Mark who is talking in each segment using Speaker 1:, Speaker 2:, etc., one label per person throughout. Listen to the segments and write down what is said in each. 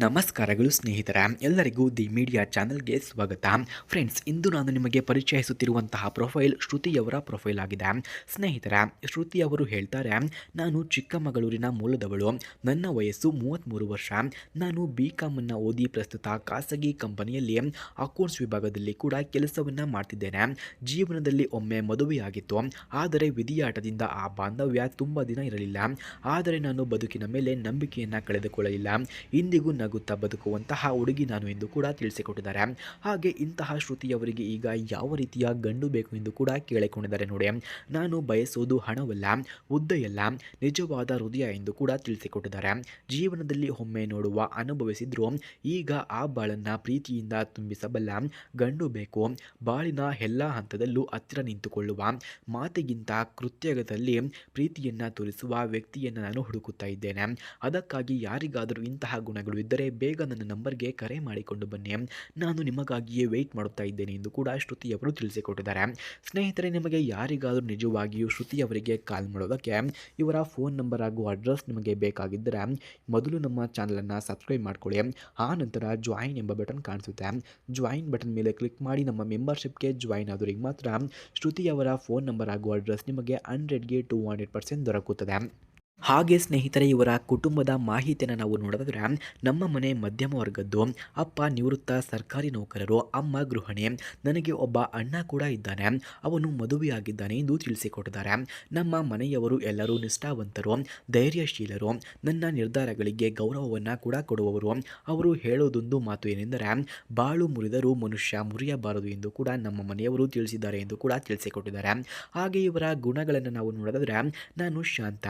Speaker 1: ನಮಸ್ಕಾರಗಳು ಸ್ನೇಹಿತರ. ಎಲ್ಲರಿಗೂ ದಿ ಮೀಡಿಯಾ ಚಾನಲ್ಗೆ ಸ್ವಾಗತ. ಫ್ರೆಂಡ್ಸ್, ಇಂದು ನಾನು ನಿಮಗೆ ಪರಿಚಯಿಸುತ್ತಿರುವಂತಹ ಪ್ರೊಫೈಲ್ ಶ್ರುತಿಯವರ ಪ್ರೊಫೈಲ್ ಆಗಿದೆ. ಸ್ನೇಹಿತರ, ಶ್ರುತಿ ಅವರು ಹೇಳ್ತಾರೆ, ನಾನು ಚಿಕ್ಕಮಗಳೂರಿನ ಮೂಲದವಳು. ನನ್ನ ವಯಸ್ಸು ಮೂವತ್ತ್ಮೂರು ವರ್ಷ. ನಾನು ಬಿ ಕಾಮನ್ನು ಓದಿ ಪ್ರಸ್ತುತ ಖಾಸಗಿ ಕಂಪನಿಯಲ್ಲಿ ಅಕೌಂಟ್ಸ್ ವಿಭಾಗದಲ್ಲಿ ಕೂಡ ಕೆಲಸವನ್ನು ಮಾಡ್ತಿದ್ದೇನೆ. ಜೀವನದಲ್ಲಿ ಒಮ್ಮೆ ಮದುವೆಯಾಗಿತ್ತು. ಆದರೆ ವಿಧಿಯಾಟದಿಂದ ಆ ಬಾಂಧವ್ಯ ತುಂಬ ದಿನ ಇರಲಿಲ್ಲ. ಆದರೆ ನಾನು ಬದುಕಿನ ಮೇಲೆ ನಂಬಿಕೆಯನ್ನು ಕಳೆದುಕೊಳ್ಳಲಿಲ್ಲ. ಇಂದಿಗೂ ನಗುತ್ತಾ ಬದುಕುವಂತಹ ಹುಡುಗಿ ನಾನು ಎಂದು ಕೂಡ ತಿಳಿಸಿಕೊಟ್ಟಿದ್ದಾರೆ. ಹಾಗೆ ಇಂತಹ ಶ್ರುತಿಯವರಿಗೆ ಈಗ ಯಾವ ರೀತಿಯ ಗಂಡು ಬೇಕು ಎಂದು ಕೂಡ ಕೇಳಿಕೊಂಡಿದ್ದಾರೆ ನೋಡಿ. ನಾನು ಬಯಸೋದು ಹಣವಲ್ಲ ಉದ್ದೆಯಲ್ಲ ನಿಜವಾದ ಹೃದಯ ಎಂದು ಕೂಡ ತಿಳಿಸಿಕೊಟ್ಟಿದ್ದಾರೆ. ಜೀವನದಲ್ಲಿ ಒಮ್ಮೆ ನೋಡುವ, ಅನುಭವಿಸಿದ್ರು ಈಗ ಆ ಬಾಳನ್ನ ಪ್ರೀತಿಯಿಂದ ತುಂಬಿಸಬಲ್ಲ ಗಂಡು ಬೇಕು. ಬಾಳಿನ ಎಲ್ಲ ಹಂತದಲ್ಲೂ ಹತ್ತಿರ ನಿಂತುಕೊಳ್ಳುವ, ಮಾತಿಗಿಂತ ಕೃತ್ಯದಲ್ಲಿ ಪ್ರೀತಿಯನ್ನ ತೋರಿಸುವ ವ್ಯಕ್ತಿಯನ್ನು ನಾನು ಹುಡುಕುತ್ತಾ ಇದ್ದೇನೆ. ಅದಕ್ಕಾಗಿ ಯಾರಿಗಾದರೂ ಇಂತಹ ಗುಣಗಳು ಇದ್ದರೆ ಬೇಗ ನನ್ನ ನಂಬರ್ಗೆ ಕರೆ ಮಾಡಿಕೊಂಡು ಬನ್ನಿ. ನಾನು ನಿಮಗಾಗಿಯೇ ವೆಯ್ಟ್ ಮಾಡುತ್ತಾ ಇದ್ದೇನೆ ಎಂದು ಕೂಡ ಶ್ರುತಿಯವರು ತಿಳಿಸಿಕೊಟ್ಟಿದ್ದಾರೆ. ಸ್ನೇಹಿತರೆ, ನಿಮಗೆ ಯಾರಿಗಾದರೂ ನಿಜವಾಗಿಯೂ ಶ್ರುತಿಯವರಿಗೆ ಕಾಲ್ ಮಾಡೋದಕ್ಕೆ ಇವರ ಫೋನ್ ನಂಬರ್ ಹಾಗೂ ಅಡ್ರೆಸ್ ನಿಮಗೆ ಬೇಕಾಗಿದ್ದರೆ ಮೊದಲು ನಮ್ಮ ಚಾನಲನ್ನು ಸಬ್ಸ್ಕ್ರೈಬ್ ಮಾಡ್ಕೊಳ್ಳಿ. ಆ ನಂತರ ಜಾಯಿನ್ ಎಂಬ ಬಟನ್ ಕಾಣಿಸುತ್ತೆ. ಜಾಯಿನ್ ಬಟನ್ ಮೇಲೆ ಕ್ಲಿಕ್ ಮಾಡಿ ನಮ್ಮ ಮೆಂಬರ್ಶಿಪ್ಗೆ ಜಾಯಿನ್ ಆದವರಿಗೆ ಮಾತ್ರ ಶ್ರುತಿಯವರ ಫೋನ್ ನಂಬರ್ ಹಾಗೂ ಅಡ್ರೆಸ್ ನಿಮಗೆ ಹಂಡ್ರೆಡ್ಗೆ ಟು ಹಂಡ್ರೆಡ್ ಪರ್ಸೆಂಟ್ ದೊರಕುತ್ತದೆ. ಹಾಗೆ ಸ್ನೇಹಿತರೆ, ಇವರ ಕುಟುಂಬದ ಮಾಹಿತಿಯನ್ನು ನಾವು ನೋಡೋದಾದ್ರೆ ನಮ್ಮ ಮನೆ ಮಧ್ಯಮ ವರ್ಗದ್ದು ಅಪ್ಪ ನಿವೃತ್ತ ಸರ್ಕಾರಿ ನೌಕರರು, ಅಮ್ಮ ಗೃಹಿಣಿ, ನನಗೆ ಒಬ್ಬ ಅಣ್ಣ ಕೂಡ ಇದ್ದಾನೆ. ಅವನು ಮದುವೆಯಾಗಿದ್ದಾನೆ ಎಂದು ತಿಳಿಸಿಕೊಟ್ಟಿದ್ದಾರೆ. ನಮ್ಮ ಮನೆಯವರು ಎಲ್ಲರೂ ನಿಷ್ಠಾವಂತರು, ಧೈರ್ಯಶೀಲರು. ನನ್ನ ನಿರ್ಧಾರಗಳಿಗೆ ಗೌರವವನ್ನು ಕೂಡ ಕೊಡುವವರು. ಅವರು ಹೇಳೋದೊಂದು ಮಾತು ಏನೆಂದರೆ, ಬಾಳು ಮುರಿದರೂ ಮನುಷ್ಯ ಮುರಿಯಬಾರದು ಎಂದು ಕೂಡ ನಮ್ಮ ಮನೆಯವರು ತಿಳಿಸಿದ್ದಾರೆ ಎಂದು ಕೂಡ ತಿಳಿಸಿಕೊಟ್ಟಿದ್ದಾರೆ. ಹಾಗೆ ಇವರ ಗುಣಗಳನ್ನು ನಾವು ನೋಡಿದ್ರೆ, ನಾನು ಶಾಂತ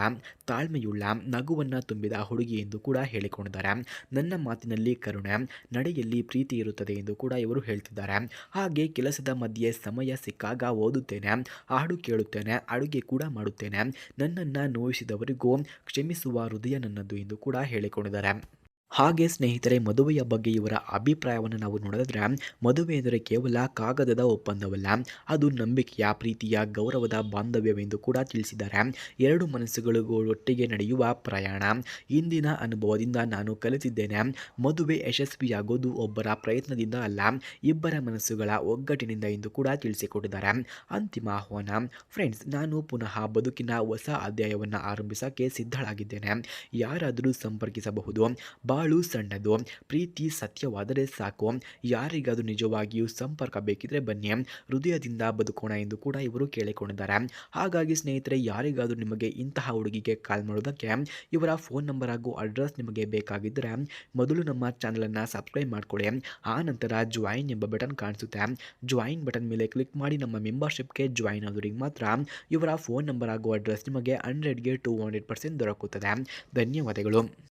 Speaker 1: ತಾಳ್ಮೆಯುಳ್ಳ ನಗುವನ್ನು ತುಂಬಿದ ಹುಡುಗಿ ಎಂದು ಕೂಡ ಹೇಳಿಕೊಂಡಿದ್ದಾರೆ. ನನ್ನ ಮಾತಿನಲ್ಲಿ ಕರುಣೆ, ನಡೆಯಲ್ಲಿ ಪ್ರೀತಿ ಇರುತ್ತದೆ ಎಂದು ಕೂಡ ಇವರು ಹೇಳ್ತಿದ್ದಾರೆ. ಹಾಗೆ ಕೆಲಸದ ಮಧ್ಯೆ ಸಮಯ ಸಿಕ್ಕಾಗ ಓದುತ್ತೇನೆ, ಹಾಡು ಕೇಳುತ್ತೇನೆ, ಅಡುಗೆ ಕೂಡ ಮಾಡುತ್ತೇನೆ. ನನ್ನನ್ನು ನೋಯಿಸಿದವರಿಗೂ ಕ್ಷಮಿಸುವ ಹೃದಯ ನನ್ನದು ಎಂದು ಕೂಡ ಹೇಳಿಕೊಂಡಿದ್ದಾರೆ. ಹಾಗೆ ಸ್ನೇಹಿತರೆ, ಮದುವೆಯ ಬಗ್ಗೆ ಇವರ ಅಭಿಪ್ರಾಯವನ್ನು ನಾವು ನೋಡಿದ್ರೆ, ಮದುವೆ ಎಂದರೆ ಕೇವಲ ಕಾಗದದ ಒಪ್ಪಂದವಲ್ಲ, ಅದು ನಂಬಿಕೆಯ, ಪ್ರೀತಿಯ, ಗೌರವದ ಬಾಂಧವ್ಯವೆಂದು ಕೂಡ ತಿಳಿಸಿದ್ದಾರೆ. ಎರಡು ಮನಸ್ಸುಗಳು ಒಟ್ಟಿಗೆ ನಡೆಯುವ ಪ್ರಯಾಣ, ಇಂದಿನ ಅನುಭವದಿಂದ ನಾನು ಕಲಿತಿದ್ದೇನೆ. ಮದುವೆ ಯಶಸ್ವಿಯಾಗೋದು ಒಬ್ಬರ ಪ್ರಯತ್ನದಿಂದ ಅಲ್ಲ, ಇಬ್ಬರ ಮನಸ್ಸುಗಳ ಒಗ್ಗಟ್ಟಿನಿಂದ ಎಂದು ಕೂಡ ತಿಳಿಸಿಕೊಟ್ಟಿದ್ದಾರೆ. ಅಂತಿಮ ಆಹ್ವಾನ, ಫ್ರೆಂಡ್ಸ್, ನಾನು ಪುನಃ ಬದುಕಿನ ಹೊಸ ಅಧ್ಯಾಯವನ್ನು ಆರಂಭಿಸೋಕ್ಕೆ ಸಿದ್ಧಳಾಗಿದ್ದೇನೆ. ಯಾರಾದರೂ ಸಂಪರ್ಕಿಸಬಹುದು. ಬಾಳು ಸಣ್ಣದು. ಪ್ರೀತಿ ಸತ್ಯವಾದರೆ ಸಾಕು. ಯಾರಿಗಾದರೂ ನಿಜವಾಗಿಯೂ ಸಂಪರ್ಕ ಬೇಕಿದ್ರೆ ಬನ್ನಿ. ಹೃದಯದಿಂದ ಬದುಕೋಣ ಎಂದು ಕೂಡ ಇವರು ಕೇಳಿಕೊಂಡಿದ್ದಾರೆ. ಹಾಗಾಗಿ ಸ್ನೇಹಿತರೆ, ಯಾರಿಗಾದರೂ ನಿಮಗೆ ಇಂತಹ ಹುಡುಗಿಗೆ ಕಾಲ್ ಮಾಡೋದಕ್ಕೆ ಇವರ ಫೋನ್ ನಂಬರ್ ಹಾಗೂ ಅಡ್ರೆಸ್ ನಿಮಗೆ ಬೇಕಾಗಿದ್ದರೆ ಮೊದಲು ನಮ್ಮ ಚಾನಲನ್ನು ಸಬ್ಸ್ಕ್ರೈಬ್ ಮಾಡ್ಕೊಳ್ಳಿ. ಆ ನಂತರ ಜಾಯಿನ್ ಎಂಬ ಬಟನ್ ಕಾಣಿಸುತ್ತೆ. ಜಾಯಿನ್ ಬಟನ್ ಮೇಲೆ ಕ್ಲಿಕ್ ಮಾಡಿ ನಮ್ಮ ಮೆಂಬರ್ಶಿಪ್ಗೆ ಜಾಯಿನ್ ಆದವರಿಗೆ ಮಾತ್ರ ಇವರ ಫೋನ್ ನಂಬರ್ ಹಾಗೂ ಅಡ್ರೆಸ್ ನಿಮಗೆ ಹಂಡ್ರೆಡ್ಗೆ ಟು ಹಂಡ್ರೆಡ್ ಪರ್ಸೆಂಟ್ ದೊರಕುತ್ತದೆ. ಧನ್ಯವಾದಗಳು.